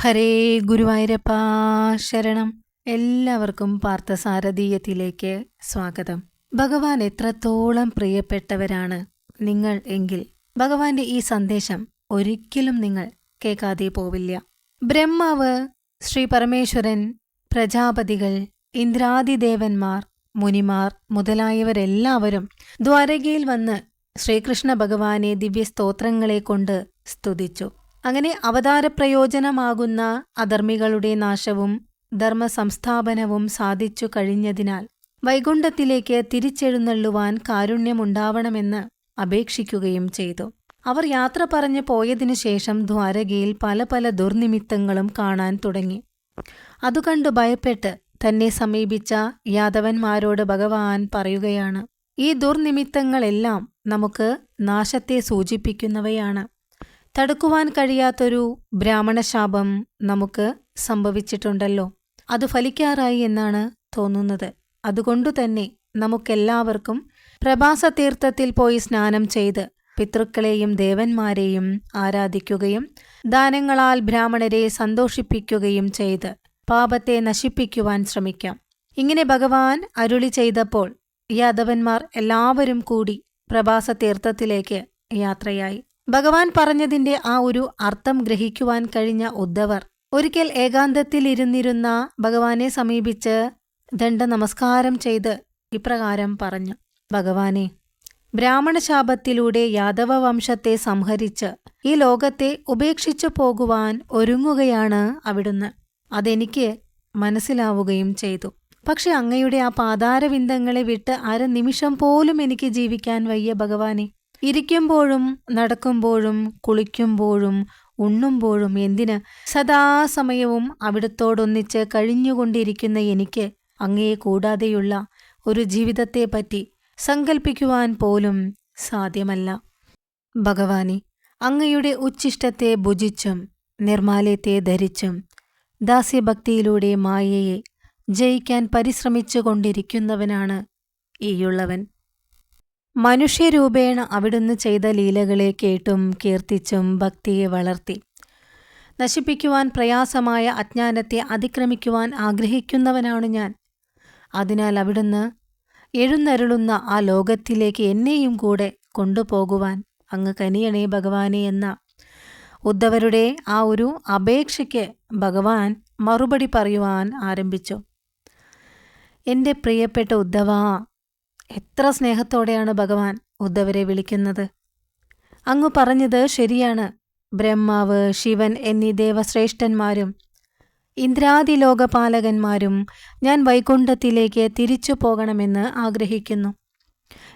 ഹരേ ഗുരുവായൂരപ്പ ശരണം. എല്ലാവർക്കും പാർത്ഥസാരഥീയത്തിലേക്ക് സ്വാഗതം. ഭഗവാൻ എത്രത്തോളം പ്രിയപ്പെട്ടവരാണ് നിങ്ങൾ എങ്കിൽ ഭഗവാന്റെ ഈ സന്ദേശം ഒരിക്കലും നിങ്ങൾ കേൾക്കാതെ പോവില്ല. ബ്രഹ്മാവ് ശ്രീ പരമേശ്വരൻ പ്രജാപതികൾ ഇന്ദ്രാദിദേവന്മാർ മുനിമാർ മുതലായവരെല്ലാവരും ദ്വാരകയിൽ വന്ന് ശ്രീകൃഷ്ണ ഭഗവാനെ ദിവ്യസ്തോത്രങ്ങളെ കൊണ്ട് സ്തുതിച്ചു. അങ്ങനെ അവതാരപ്രയോജനമാകുന്ന അധർമ്മികളുടെ നാശവും ധർമ്മ സംസ്ഥാപനവും സാധിച്ചു കഴിഞ്ഞതിനാൽ വൈകുണ്ഠത്തിലേക്ക് തിരിച്ചെഴുന്നള്ളുവാൻ കാരുണ്യമുണ്ടാവണമെന്ന് അപേക്ഷിക്കുകയും ചെയ്തു. അവർ യാത്ര പറഞ്ഞു പോയതിനു ശേഷം ദ്വാരകയിൽ പല പല ദുർനിമിത്തങ്ങളും കാണാൻ തുടങ്ങി. അതുകണ്ടു ഭയപ്പെട്ട് തന്നെ സമീപിച്ച യാദവന്മാരോട് ഭഗവാൻ പറയുകയാണ് ഈ ദുർനിമിത്തങ്ങളെല്ലാം നമുക്ക് നാശത്തെ സൂചിപ്പിക്കുന്നവയാണ്. തടുക്കുവാൻ കഴിയാത്തൊരു ബ്രാഹ്മണശാപം നമുക്ക് സംഭവിച്ചിട്ടുണ്ടല്ലോ. അത് ഫലിക്കാറായി എന്നാണ് തോന്നുന്നത്. അതുകൊണ്ടുതന്നെ നമുക്കെല്ലാവർക്കും പ്രഭാസതീർത്ഥത്തിൽ പോയി സ്നാനം ചെയ്ത് പിതൃക്കളെയും ദേവന്മാരെയും ആരാധിക്കുകയും ദാനങ്ങളാൽ ബ്രാഹ്മണരെ സന്തോഷിപ്പിക്കുകയും ചെയ്ത് പാപത്തെ നശിപ്പിക്കുവാൻ ശ്രമിക്കാം. ഇങ്ങനെ ഭഗവാൻ അരുളി ചെയ്തപ്പോൾ യാദവന്മാർ എല്ലാവരും കൂടി പ്രഭാസതീർത്ഥത്തിലേക്ക് യാത്രയായി. ഭഗവാൻ പറഞ്ഞതിന്റെ ആ ഒരു അർത്ഥം ഗ്രഹിക്കുവാൻ കഴിഞ്ഞ ഉദ്ധവർ ഒരിക്കൽ ഏകാന്തത്തിലിരുന്നിരുന്ന ഭഗവാനെ സമീപിച്ച് ദണ്ഡ നമസ്കാരം ചെയ്ത് ഇപ്രകാരം പറഞ്ഞു. ഭഗവാനെ ബ്രാഹ്മണശാപത്തിലൂടെ യാദവ വംശത്തെ സംഹരിച്ച് ഈ ലോകത്തെ ഉപേക്ഷിച്ചു പോകുവാൻ ഒരുങ്ങുകയാണ് അവിടുന്ന്. അതെനിക്ക് മനസ്സിലാവുകയും ചെയ്തു. പക്ഷെ അങ്ങയുടെ ആ പാതാരവിന്ദങ്ങളെ വിട്ട് അര നിമിഷം പോലും എനിക്ക് ജീവിക്കാൻ വയ്യ ഭഗവാനെ. ഇരിക്കുമ്പോഴും നടക്കുമ്പോഴും കുളിക്കുമ്പോഴും ഉണ്ണുമ്പോഴും എന്തിന് സദാസമയവും അവിടത്തോടൊന്നിച്ച് കഴിഞ്ഞുകൊണ്ടിരിക്കുന്ന എനിക്ക് അങ്ങയെ കൂടാതെയുള്ള ഒരു ജീവിതത്തെ പറ്റി സങ്കൽപ്പിക്കുവാൻ പോലും സാധ്യമല്ല. ഭഗവാനെ അങ്ങയുടെ ഉച്ഛിഷ്ടത്തെ ഭുജിച്ചും നിർമാലയത്തെ ധരിച്ചും ദാസ്യഭക്തിയിലൂടെ മായയെ ജയിക്കാൻ പരിശ്രമിച്ചു കൊണ്ടിരിക്കുന്നവനാണ് ഈയുള്ളവൻ. മനുഷ്യരൂപേണ അവിടുന്ന് ചെയ്ത ലീലകളെ കേട്ടും കീർത്തിച്ചും ഭക്തിയെ വളർത്തി. നശിപ്പിക്കുവാൻ പ്രയാസമായ അജ്ഞാനത്തെ അതിക്രമിക്കുവാൻ ആഗ്രഹിക്കുന്നവനാണ് ഞാൻ. അതിനാൽ അവിടുന്ന് എഴുന്നരുളുന്ന ആ ലോകത്തിലേക്ക് എന്നെയും കൂടെ കൊണ്ടുപോകുവാൻ അങ്ങ് കനിയണേ ഭഗവാനെ എന്ന ഉദ്ധവരുടെ ആ ഒരു അപേക്ഷയ്ക്ക് ഭഗവാൻ മറുപടി പറയുവാൻ ആരംഭിച്ചു. എന്റെ പ്രിയപ്പെട്ട ഉദ്ധവ എത്ര സ്നേഹത്തോടെയാണ് ഭഗവാൻ ഉദ്ധവരെ വിളിക്കുന്നത്? അങ്ങ് പറഞ്ഞത് ശരിയാണ്. ബ്രഹ്മാവ് ശിവൻ എന്നീ ദേവശ്രേഷ്ഠന്മാരും ഇന്ദ്രാദി ലോകപാലകന്മാരും ഞാൻ വൈകുണ്ഠത്തിലേക്ക് തിരിച്ചു പോകണമെന്ന് ആഗ്രഹിക്കുന്നു.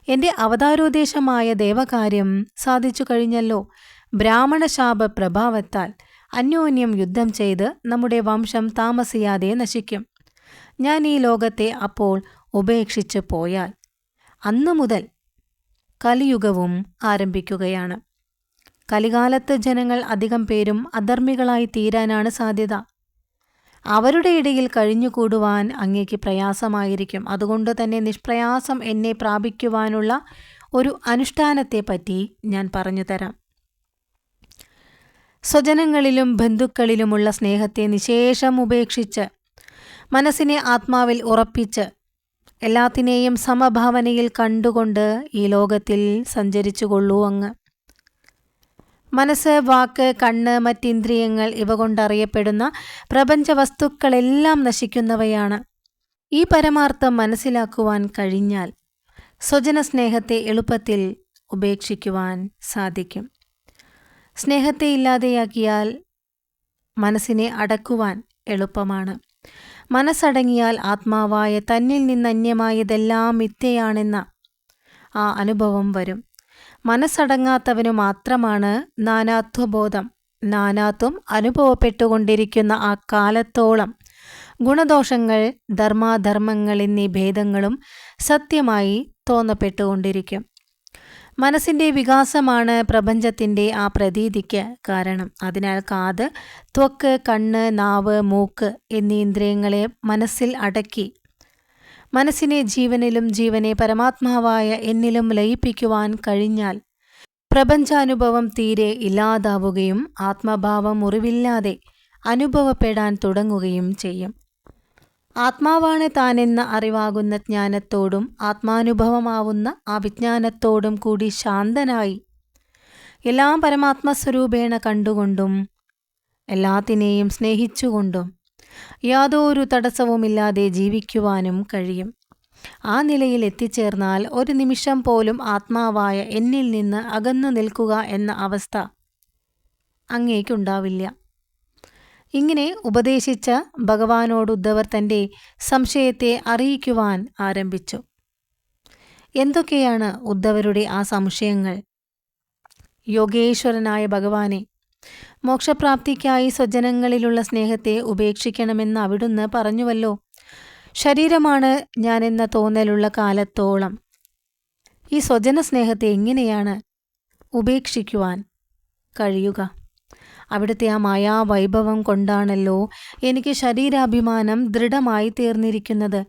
എന്റെ അവതാരോദ്ദേശമായ ദേവകാര്യം സാധിച്ചു കഴിഞ്ഞല്ലോ. ബ്രാഹ്മണശാപ പ്രഭാവത്താൽ അന്യോന്യം യുദ്ധം ചെയ്ത് നമ്മുടെ വംശം താമസിയാതെ നശിക്കും. ഞാൻ ഈ ലോകത്തെ അപ്പോൾ ഉപേക്ഷിച്ചു പോയാൽ അന്നു മുതൽ കലിയുഗവും ആരംഭിക്കുകയാണ്. കലികാലത്ത് ജനങ്ങൾ അധികം പേരും അധർമ്മികളായി തീരാനാണ് സാധ്യത. അവരുടെ ഇടയിൽ കഴിഞ്ഞുകൂടുവാൻ അങ്ങേക്ക് പ്രയാസമായിരിക്കും. അതുകൊണ്ട് തന്നെ നിഷ്പ്രയാസം എന്നെ പ്രാപിക്കുവാനുള്ള ഒരു അനുഷ്ഠാനത്തെപ്പറ്റി ഞാൻ പറഞ്ഞു തരാം. സ്വജനങ്ങളിലും ബന്ധുക്കളിലുമുള്ള സ്നേഹത്തെ നിശേഷം ഉപേക്ഷിച്ച് മനസ്സിനെ ആത്മാവിൽ ഉറപ്പിച്ച് എല്ലാത്തിനെയും സമഭാവനയിൽ കണ്ടുകൊണ്ട് ഈ ലോകത്തിൽ സഞ്ചരിച്ചു കൊള്ളൂ അങ്ങ്. മനസ്സ് വാക്ക് കണ്ണ് മറ്റിന്ദ്രിയങ്ങൾ ഇവ കൊണ്ടറിയപ്പെടുന്ന പ്രപഞ്ച വസ്തുക്കളെല്ലാം നശിക്കുന്നവയാണ്. ഈ പരമാർത്ഥം മനസ്സിലാക്കുവാൻ കഴിഞ്ഞാൽ സ്വജന സ്നേഹത്തെ എളുപ്പത്തിൽ ഉപേക്ഷിക്കുവാൻ സാധിക്കും. സ്നേഹത്തെ ഇല്ലാതെയാക്കിയാൽ മനസ്സിനെ അടക്കുവാൻ എളുപ്പമാണ്. മനസ്സടങ്ങിയാൽ ആത്മാവായ തന്നിൽ നിന്നന്യമായതെല്ലാം മിഥ്യയാണെന്ന ആ അനുഭവം വരും. മനസ്സടങ്ങാത്തവനു മാത്രമാണ് നാനാത്വബോധം. നാനാത്വം അനുഭവപ്പെട്ടുകൊണ്ടിരിക്കുന്ന ആ കാലത്തോളം ഗുണദോഷങ്ങൾ ധർമാധർമ്മങ്ങൾ എന്നീ ഭേദങ്ങളും സത്യമായി തോന്നപ്പെട്ടുകൊണ്ടിരിക്കും. മനസ്സിന്റെ വികാസമാണ് പ്രപഞ്ചത്തിന്റെ ആ പ്രതീതിക്ക് കാരണം. അതിനാൽ കാത് ത്വക്ക് കണ്ണ് നാവ് മൂക്ക് എന്നീ ഇന്ദ്രിയങ്ങളെ മനസ്സിൽ അടക്കി മനസ്സിനെ ജീവനിലും ജീവനെ പരമാത്മാവായ എന്നിലും ലയിപ്പിക്കുവാൻ കഴിഞ്ഞാൽ പ്രപഞ്ചാനുഭവം തീരെ ഇല്ലാതാവുകയും ആത്മഭാവം മുറിവില്ലാതെ അനുഭവപ്പെടാൻ തുടങ്ങുകയും ചെയ്യും. ആത്മാവാണ് താനെന്ന അറിവാകുന്ന ജ്ഞാനത്തോടും ആത്മാനുഭവമാവുന്ന ആ വിജ്ഞാനത്തോടും കൂടി ശാന്തനായി. എല്ലാം പരമാത്മസ്വരൂപേണ കണ്ടുകൊണ്ടും എല്ലാത്തിനെയും സ്നേഹിച്ചുകൊണ്ടും യാതൊരു തടസ്സവുമില്ലാതെ ജീവിക്കുവാനും കഴിയും. ആ നിലയിൽ എത്തിച്ചേർന്നാൽ ഒരു നിമിഷം പോലും ആത്മാവായ എന്നിൽ നിന്ന് അകന്നു നിൽക്കുക എന്ന അവസ്ഥ അങ്ങേക്കുണ്ടാവില്ല. ഇങ്ങനെ ഉപദേശിച്ച ഭഗവാനോട് ഉദ്ധവർ തന്റെ സംശയത്തെ അറിയിക്കുവാൻ ആരംഭിച്ചു. എന്തൊക്കെയാണ് ഉദ്ധവരുടെ ആ സംശയങ്ങൾ? യോഗേശ്വരനായ ഭഗവാനെ മോക്ഷപ്രാപ്തിക്കായി സ്വജനങ്ങളിലുള്ള സ്നേഹത്തെ ഉപേക്ഷിക്കണമെന്ന് അവിടുന്ന് പറഞ്ഞുവല്ലോ. ശരീരമാണ് ഞാനെന്ന തോന്നലുള്ള കാലത്തോളം. ഈ സ്വജന സ്നേഹത്തെ എങ്ങനെയാണ് ഉപേക്ഷിക്കുവാൻ കഴിയുക? അവിടുത്തെ ആ മായാവൈഭവം കൊണ്ടാണല്ലോ എനിക്ക് ശരീരാഭിമാനം ദൃഢമായി തീർന്നിരിക്കുന്നത്.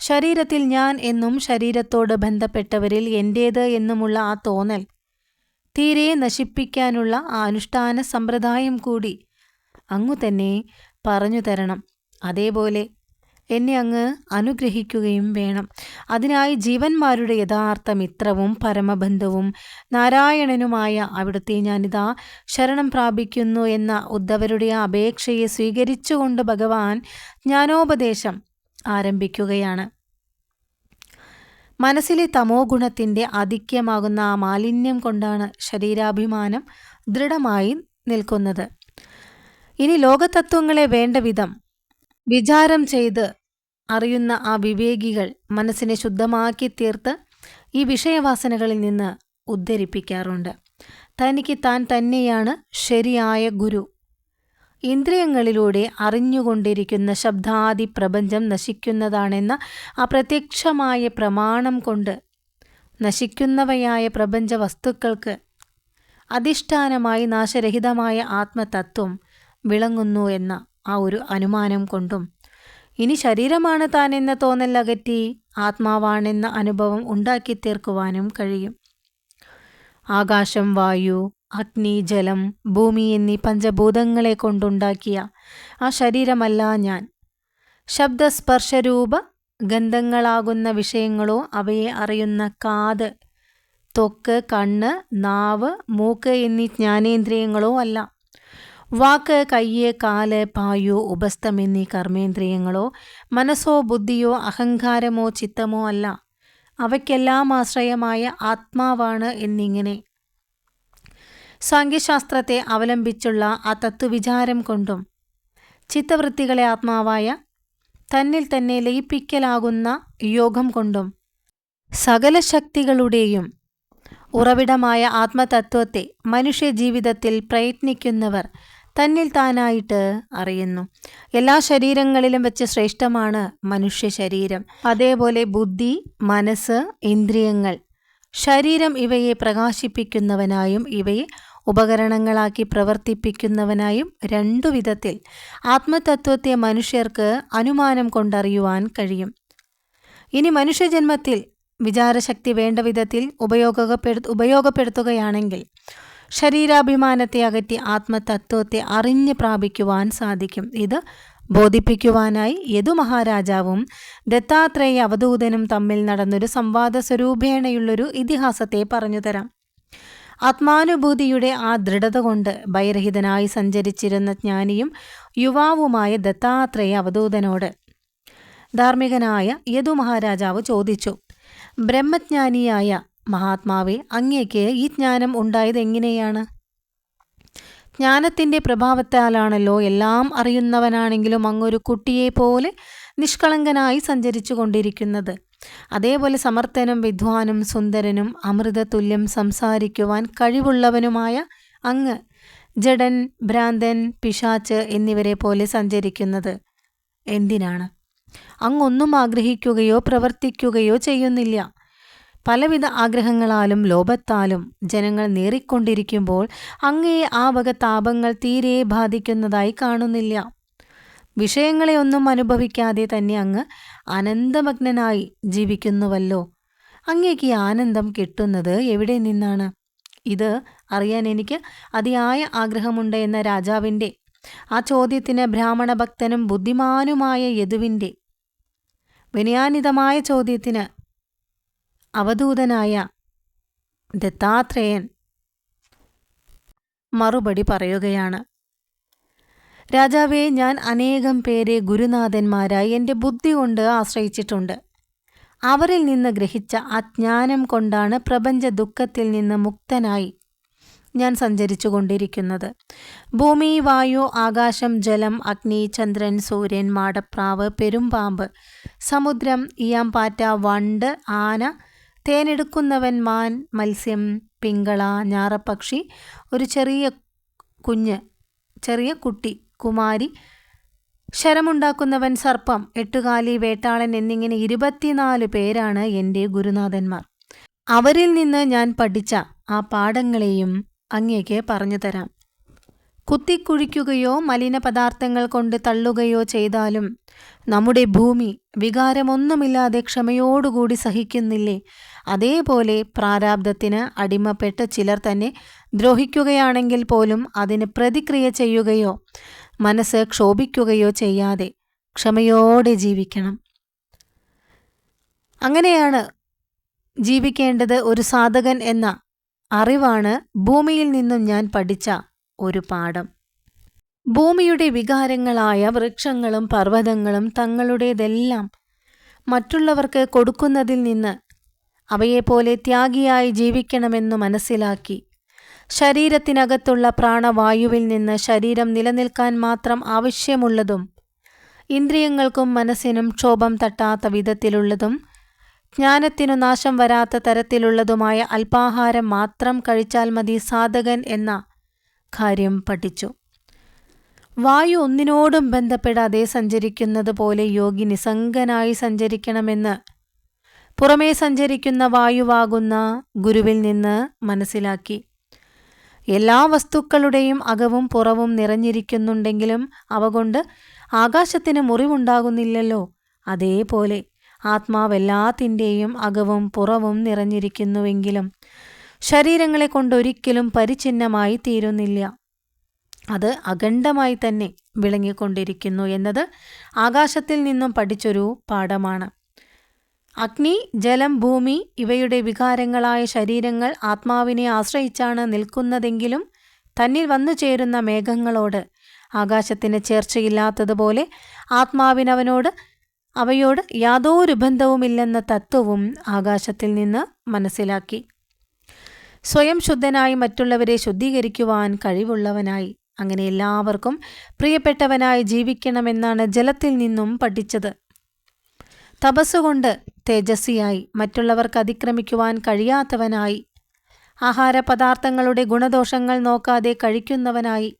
ശരീരത്തിൽ ഞാൻ എന്നും ശരീരത്തോട് ബന്ധപ്പെട്ടവരിൽ എന്റേത് എന്നുമുള്ള ആ തോന്നൽ തീരെ നശിപ്പിക്കാനുള്ള ആ അനുഷ്ഠാന സമ്പ്രദായം കൂടി. അങ്ങു തന്നെ പറഞ്ഞു തരണം. അതേപോലെ എന്നെ അങ്ങ് അനുഗ്രഹിക്കുകയും വേണം. അതിനായി ജീവന്മാരുടെ യഥാർത്ഥ മിത്രവും പരമബന്ധവും നാരായണനുമായ അവിടുത്തെ ഞാനിതാ ശരണം പ്രാപിക്കുന്നു എന്ന ഉദ്ധവരുടെ അപേക്ഷയെ സ്വീകരിച്ചുകൊണ്ട് ഭഗവാൻ ജ്ഞാനോപദേശം ആരംഭിക്കുകയാണ്. മനസ്സിലെ തമോ ഗുണത്തിന്റെ ആധിക്യമാകുന്ന ആ മാലിന്യം കൊണ്ടാണ് ശരീരാഭിമാനം ദൃഢമായി നിൽക്കുന്നത്. ഇനി ലോകതത്വങ്ങളെ വേണ്ട വിധം വിചാരം ചെയ്ത് അറിയുന്ന ആ വിവേകികൾ മനസ്സിനെ ശുദ്ധമാക്കി തീർത്ത് ഈ വിഷയവാസനകളിൽ നിന്ന് ഉദ്ധരിപ്പിക്കാറുണ്ട്. തനിക്ക് താൻ തന്നെയാണ് ശരിയായ ഗുരു. ഇന്ദ്രിയങ്ങളിലൂടെ അറിഞ്ഞുകൊണ്ടിരിക്കുന്ന ശബ്ദാദി പ്രപഞ്ചം നശിക്കുന്നതാണെന്ന അപ്രത്യക്ഷമായ പ്രമാണം കൊണ്ട് നശിക്കുന്നവയായ പ്രപഞ്ച വസ്തുക്കൾക്ക് അധിഷ്ഠാനമായി നാശരഹിതമായ ആത്മതത്വം വിളങ്ങുന്നു എന്ന ആ ഒരു അനുമാനം കൊണ്ടും ഇനി ശരീരമാണ് താനെന്ന തോന്നൽ അകറ്റി ആത്മാവാണെന്ന അനുഭവം ഉണ്ടാക്കി തീർക്കുവാനും കഴിയും. ആകാശം വായു അഗ്നി ജലം ഭൂമി എന്നീ പഞ്ചഭൂതങ്ങളെ കൊണ്ടുണ്ടാക്കിയ ആ ശരീരമല്ല ഞാൻ. ശബ്ദസ്പർശരൂപ ഗന്ധങ്ങളാകുന്ന വിഷയങ്ങളോ അവയെ അറിയുന്ന കാത് ത്വക്ക് കണ്ണ് നാവ് മൂക്ക് എന്നീ ജ്ഞാനേന്ദ്രിയങ്ങളോ അല്ല. വാക്ക് കയ്യ് കാൽ പായു ഉപസ്ഥം എന്നീ കർമ്മേന്ദ്രിയങ്ങളോ മനസ്സോ ബുദ്ധിയോ അഹങ്കാരമോ ചിത്തമോ അല്ല. അവയ്ക്കെല്ലാം ആശ്രയമായ ആത്മാവാണ് എന്നിങ്ങനെ. സാങ്കേശാസ്ത്രത്തെ അവലംബിച്ചുള്ള ആ തത്വവിചാരം കൊണ്ടും ചിത്തവൃത്തികളെ ആത്മാവായ തന്നിൽ തന്നെ ലയിപ്പിക്കലാകുന്ന യോഗം കൊണ്ടും സകല ശക്തികളുടെയും ഉറവിടമായ ആത്മതത്വത്തെ മനുഷ്യ ജീവിതത്തിൽ പ്രയത്നിക്കുന്നവർ തന്നിൽ താനായിട്ട് അറിയുന്നു. എല്ലാ ശരീരങ്ങളിലും വെച്ച് ശ്രേഷ്ഠമാണ് മനുഷ്യ ശരീരം. അതേപോലെ ബുദ്ധി മനസ്സ് ഇന്ദ്രിയങ്ങൾ. ശരീരം ഇവയെ പ്രകാശിപ്പിക്കുന്നവനായും ഇവയെ ഉപകരണങ്ങളാക്കി പ്രവർത്തിപ്പിക്കുന്നവനായും രണ്ടു വിധത്തിൽ ആത്മതത്വത്തെ മനുഷ്യർക്ക് അനുമാനം കൊണ്ടറിയുവാൻ കഴിയും. ഇനി മനുഷ്യജന്മത്തിൽ വിചാരശക്തി വേണ്ട വിധത്തിൽ ഉപയോഗപ്പെടു ഉപയോഗപ്പെടുത്തുകയാണെങ്കിൽ ശരീരാഭിമാനത്തെ അകറ്റി ആത്മതത്വത്തെ അറിഞ്ഞ് പ്രാപിക്കുവാൻ സാധിക്കും. ഇത് ബോധിപ്പിക്കുവാനായി യദു മഹാരാജാവും ദത്താത്രേയ അവധൂതനും തമ്മിൽ നടന്നൊരു സംവാദ സ്വരൂപേണയുള്ളൊരു ഇതിഹാസത്തെ പറഞ്ഞുതരാം. ആത്മാനുഭൂതിയുടെ ആ ദൃഢത കൊണ്ട് ഭയരഹിതനായി സഞ്ചരിച്ചിരുന്ന ജ്ഞാനിയും യുവാവുമായ ദത്താത്രേയ അവധൂതനോട് ധാർമ്മികനായ യദു മഹാരാജാവ് ചോദിച്ചു ബ്രഹ്മജ്ഞാനിയായ മഹാത്മാവെ അങ്ങേക്ക് ഈ ജ്ഞാനം ഉണ്ടായത് എങ്ങനെയാണ്? ജ്ഞാനത്തിന്റെ പ്രഭാവത്താലാണല്ലോ എല്ലാം അറിയുന്നവനാണെങ്കിലും അങ്ങൊരു കുട്ടിയെ പോലെ നിഷ്കളങ്കനായി സഞ്ചരിച്ചു കൊണ്ടിരിക്കുന്നത്. അതേപോലെ സമർത്ഥനും വിദ്വാനും സുന്ദരനും അമൃതതുല്യം സംസാരിക്കുവാൻ കഴിവുള്ളവനുമായ അങ്ങ് ജഡൻ ഭ്രാന്തൻ പിശാച്ച് എന്നിവരെ പോലെ സഞ്ചരിക്കുന്നത്. എന്തിനാണ്? അങ്ങൊന്നും ആഗ്രഹിക്കുകയോ പ്രവർത്തിക്കുകയോ ചെയ്യുന്നില്ല. പലവിധ ആഗ്രഹങ്ങളാലും ലോഭത്താലും ജനങ്ങൾ നേറിക്കൊണ്ടിരിക്കുമ്പോൾ അങ്ങയെ ആ വക താപങ്ങൾ തീരെ ബാധിക്കുന്നതായി കാണുന്നില്ല. വിഷയങ്ങളെ ഒന്നും അനുഭവിക്കാതെ തന്നെ അങ്ങ് അനന്തമഗ്നനായി ജീവിക്കുന്നുവല്ലോ. അങ്ങേക്ക് ഈ ആനന്ദം കിട്ടുന്നത് എവിടെ നിന്നാണ്? ഇത് അറിയാൻ എനിക്ക് അതിയായ ആഗ്രഹമുണ്ട് എന്ന രാജാവിന്റെ ആ ചോദ്യത്തിന് ബ്രാഹ്മണ ഭക്തനും ബുദ്ധിമാനുമായ യദുവിന്റെ വിനയാനിതമായ ചോദ്യത്തിന് അവധൂതനായ ദത്താത്രേയൻ മറുപടി പറയുകയാണ് രാജാവേ ഞാൻ അനേകം പേരെ ഗുരുനാഥന്മാരായി എന്റെ ബുദ്ധി കൊണ്ട് ആശ്രയിച്ചിട്ടുണ്ട്. അവരിൽ നിന്ന് ഗ്രഹിച്ച അജ്ഞാനം കൊണ്ടാണ് പ്രപഞ്ച ദുഃഖത്തിൽ നിന്ന് മുക്തനായി ഞാൻ സഞ്ചരിച്ചു കൊണ്ടിരിക്കുന്നത് ഭൂമി വായു ആകാശം ജലം അഗ്നി ചന്ദ്രൻ സൂര്യൻ മാടപ്രാവ് പെരുമ്പാമ്പ് സമുദ്രം ഇയാമ്പാറ്റ വണ്ട് ആന തേനെടുക്കുന്നവൻ മാൻ മത്സ്യം പിങ്കള ഞാറപ്പക്ഷി ഒരു ചെറിയ കുഞ്ഞ് ചെറിയ കുട്ടി കുമാരി ശരമുണ്ടാക്കുന്നവൻ സർപ്പം എട്ടുകാലി വേട്ടാളൻ എന്നിങ്ങനെ ഇരുപത്തിനാല് പേരാണ് എന്റെ ഗുരുനാഥന്മാർ. അവരിൽ നിന്ന് ഞാൻ പഠിച്ച ആ പാഠങ്ങളെയും അങ്ങേക്ക് പറഞ്ഞു തരാം. കുത്തിക്കുഴിക്കുകയോ മലിന പദാർത്ഥങ്ങൾ കൊണ്ട് തള്ളുകയോ ചെയ്താലും നമ്മുടെ ഭൂമി വികാരമൊന്നുമില്ലാതെ ക്ഷമയോടുകൂടി സഹിക്കുന്നില്ലേ? അതേപോലെ പ്രാരാബ്ധത്തിന് അടിമപ്പെട്ട ചിലർ തന്നെ ദ്രോഹിക്കുകയാണെങ്കിൽ പോലും അതിന് പ്രതിക്രിയ ചെയ്യുകയോ മനസ്സ് ക്ഷോഭിക്കുകയോ ചെയ്യാതെ ക്ഷമയോടെ ജീവിക്കണം. അങ്ങനെയാണ് ജീവിക്കേണ്ടത് ഒരു സാധകൻ എന്ന അറിവാണ് ഭൂമിയിൽ നിന്നും ഞാൻ പഠിച്ച ഒരു പാഠം. ഭൂമിയുടെ വികാരങ്ങളായ വൃക്ഷങ്ങളും പർവതങ്ങളും തങ്ങളുടേതെല്ലാം മറ്റുള്ളവർക്ക് കൊടുക്കുന്നതിൽ നിന്ന് അവയെപ്പോലെ ത്യാഗിയായി ജീവിക്കണമെന്നു മനസ്സിലാക്കി. ശരീരത്തിനകത്തുള്ള പ്രാണവായുവിൽ നിന്ന് ശരീരം നിലനിൽക്കാൻ മാത്രം ആവശ്യമുള്ളതും ഇന്ദ്രിയങ്ങൾക്കും മനസ്സിനും ക്ഷോഭം തട്ടാത്ത വിധത്തിലുള്ളതും ജ്ഞാനത്തിനു നാശം വരാത്ത തരത്തിലുള്ളതുമായ അൽപാഹാരം മാത്രം കഴിച്ചാൽ മതി സാധകൻ എന്ന കാര്യം പഠിച്ചു. വായു ഒന്നിനോടും ബന്ധപ്പെടാതെ സഞ്ചരിക്കുന്നത് പോലെ യോഗി നിസംഗനായി സഞ്ചരിക്കണമെന്ന് പുറമേ സഞ്ചരിക്കുന്ന വായുവാകുന്ന ഗുരുവിൽ നിന്ന് മനസ്സിലാക്കി. എല്ലാ വസ്തുക്കളുടെയും അകവും പുറവും നിറഞ്ഞിരിക്കുന്നുണ്ടെങ്കിലും അവ കൊണ്ട് ആകാശത്തിന് മുറിവുണ്ടാകുന്നില്ലല്ലോ. അതേപോലെ ആത്മാവെല്ലാത്തിന്റെയും അകവും പുറവും നിറഞ്ഞിരിക്കുന്നുവെങ്കിലും ശരീരങ്ങളെ കൊണ്ടൊരിക്കലും പരിച്ഛിന്നമായി തീരുന്നില്ല. അത് അഖണ്ഡമായി തന്നെ വിളങ്ങിക്കൊണ്ടിരിക്കുന്നു എന്നത് ആകാശത്തിൽ നിന്നും പഠിച്ചൊരു പാഠമാണ്. അഗ്നി ജലം ഭൂമി ഇവയുടെ വികാരങ്ങളായ ശരീരങ്ങൾ ആത്മാവിനെ ആശ്രയിച്ചാണ് നിൽക്കുന്നതെങ്കിലും തന്നിൽ വന്നു ചേരുന്ന മേഘങ്ങളോട് ആകാശത്തിന് ചേർച്ചയില്ലാത്തതുപോലെ ആത്മാവിനവനോട് അവയോട് യാതൊരു ബന്ധവുമില്ലെന്ന തത്വവും ആകാശത്തിൽ നിന്ന് മനസ്സിലാക്കി. സ്വയം ശുദ്ധനായി മറ്റുള്ളവരെ ശുദ്ധീകരിക്കുവാൻ കഴിവുള്ളവനായി. അങ്ങനെ എല്ലാവർക്കും പ്രിയപ്പെട്ടവനായി ജീവിക്കണമെന്നാണ് ജലത്തിൽ നിന്നും പഠിച്ചത്. തപസ്സുകൊണ്ട് തേജസ്സിയായി മറ്റുള്ളവർക്ക് അതിക്രമിക്കുവാൻ കഴിയാത്തവനായി. ആഹാരപദാർത്ഥങ്ങളുടെ ഗുണദോഷങ്ങൾ നോക്കാതെ കഴിക്കുന്നവനായി.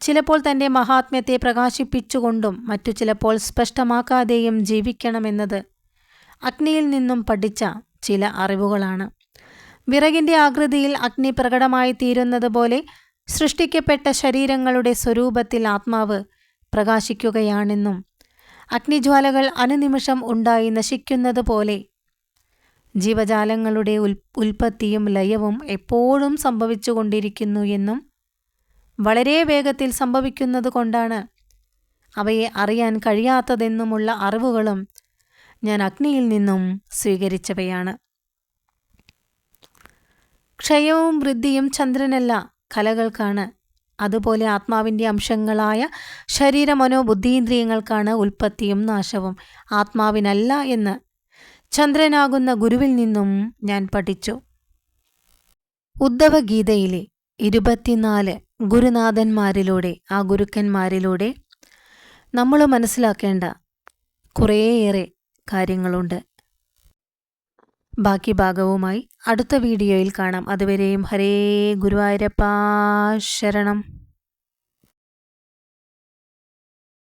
ചിലപ്പോൾ തന്റെ മഹാത്മ്യത്തെ പ്രകാശിപ്പിച്ചുകൊണ്ടും മറ്റു ചിലപ്പോൾ സ്പഷ്ടമാക്കാതെയും ജീവിക്കണമെന്നത് അഗ്നിയിൽ നിന്നും പഠിച്ച ചില അറിവുകളാണ്. വിറകിന്റെ ആകൃതിയിൽ അഗ്നി പ്രകടമായി തീരുന്നത് പോലെ സൃഷ്ടിക്കപ്പെട്ട ശരീരങ്ങളുടെ സ്വരൂപത്തിൽ ആത്മാവ് പ്രകാശിക്കുകയാണെന്നും അഗ്നിജ്വാലകൾ അനുനിമിഷം ഉണ്ടായി നശിക്കുന്നത് പോലെ. ജീവജാലങ്ങളുടെ ഉൽ ഉൽപ്പത്തിയും ലയവും എപ്പോഴും സംഭവിച്ചുകൊണ്ടിരിക്കുന്നു എന്നും വളരെ വേഗത്തിൽ സംഭവിക്കുന്നത് കൊണ്ടാണ്. അവയെ അറിയാൻ കഴിയാത്തതെന്നുമുള്ള അറിവുകളും ഞാൻ അഗ്നിയിൽ നിന്നും സ്വീകരിച്ചവയാണ്. ക്ഷയവും വൃദ്ധിയും ചന്ദ്രനല്ല കലകൾക്കാണ്. അതുപോലെ ആത്മാവിന്റെ അംശങ്ങളായ ശരീര മനോബുദ്ധീന്ദ്രിയങ്ങൾക്കാണ് ഉൽപ്പത്തിയും നാശവും. ആത്മാവിനല്ല എന്ന് ചന്ദ്രനാകുന്ന ഗുരുവിൽ നിന്നും ഞാൻ പഠിച്ചു. ഉദ്ധവഗീതയിലെ ഇരുപത്തിനാല് ഗുരുനാഥന്മാരിലൂടെ ആ ഗുരുക്കന്മാരിലൂടെ നമ്മൾ മനസ്സിലാക്കേണ്ട കുറേയേറെ കാര്യങ്ങളുണ്ട്. ബാക്കി ഭാഗവുമായി അടുത്ത വീഡിയോയിൽ കാണാം. അതുവരെയും ഹരേ ഗുരുവായൂരപ്പാ ശരണം.